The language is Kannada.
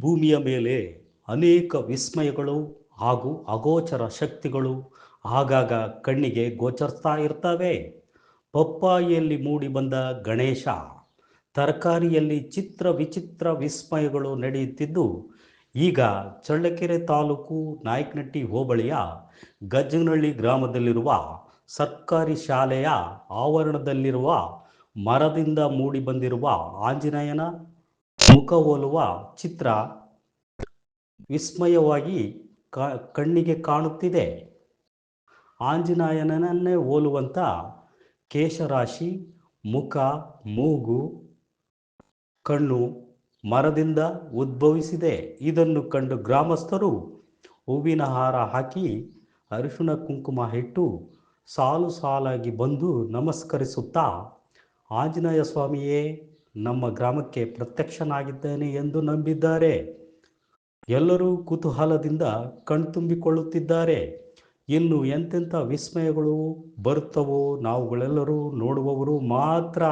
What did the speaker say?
ಭೂಮಿಯ ಮೇಲೆ ಅನೇಕ ವಿಸ್ಮಯಗಳು ಹಾಗೂ ಅಗೋಚರ ಶಕ್ತಿಗಳು ಆಗಾಗ ಕಣ್ಣಿಗೆ ಗೋಚರಿಸ್ತಾ ಇರ್ತವೆ. ಪಪ್ಪಾಯಿಯಲ್ಲಿ ಮೂಡಿಬಂದ ಗಣೇಶ, ತರಕಾರಿಯಲ್ಲಿ ಚಿತ್ರ ವಿಚಿತ್ರ ವಿಸ್ಮಯಗಳು ನಡೆಯುತ್ತಿದ್ದು, ಈಗ ಚಳ್ಳಕೆರೆ ತಾಲೂಕು ನಾಯಕನಟ್ಟಿ ಹೋಬಳಿಯ ಗಜ್ಜನಹಳ್ಳಿ ಗ್ರಾಮದಲ್ಲಿರುವ ಸರ್ಕಾರಿ ಶಾಲೆಯ ಆವರಣದಲ್ಲಿರುವ ಮರದಿಂದ ಮೂಡಿಬಂದಿರುವ ಆಂಜನೇಯನ ಮುಖ ಹೋಲುವ ಚಿತ್ರ ವಿಸ್ಮಯವಾಗಿ ಕಣ್ಣಿಗೆ ಕಾಣುತ್ತಿದೆ. ಆಂಜನೇಯನನ್ನೇ ಹೋಲುವಂಥ ಕೇಶರಾಶಿ, ಮುಖ, ಮೂಗು, ಕಣ್ಣು ಮರದಿಂದ ಉದ್ಭವಿಸಿದೆ. ಇದನ್ನು ಕಂಡು ಗ್ರಾಮಸ್ಥರು ಹೂವಿನ ಹಾರ ಹಾಕಿ ಅರಿಶಿಣ ಕುಂಕುಮ ಇಟ್ಟು ಸಾಲು ಸಾಲಾಗಿ ಬಂದು ನಮಸ್ಕರಿಸುತ್ತಾ, ಆಂಜನೇಯ ಸ್ವಾಮಿಯೇ ನಮ್ಮ ಗ್ರಾಮಕ್ಕೆ ಪ್ರತ್ಯಕ್ಷನಾಗಿದ್ದೇನೆ ಎಂದು ನಂಬಿದ್ದಾರೆ. ಎಲ್ಲರೂ ಕುತೂಹಲದಿಂದ ಕಣ್ತುಂಬಿಕೊಳ್ಳುತ್ತಿದ್ದಾರೆ. ಇನ್ನು ಎಂತೆಂಥ ವಿಸ್ಮಯಗಳು ಬರುತ್ತವೋ ನಾವುಗಳೆಲ್ಲರೂ ನೋಡುವವರು ಮಾತ್ರ.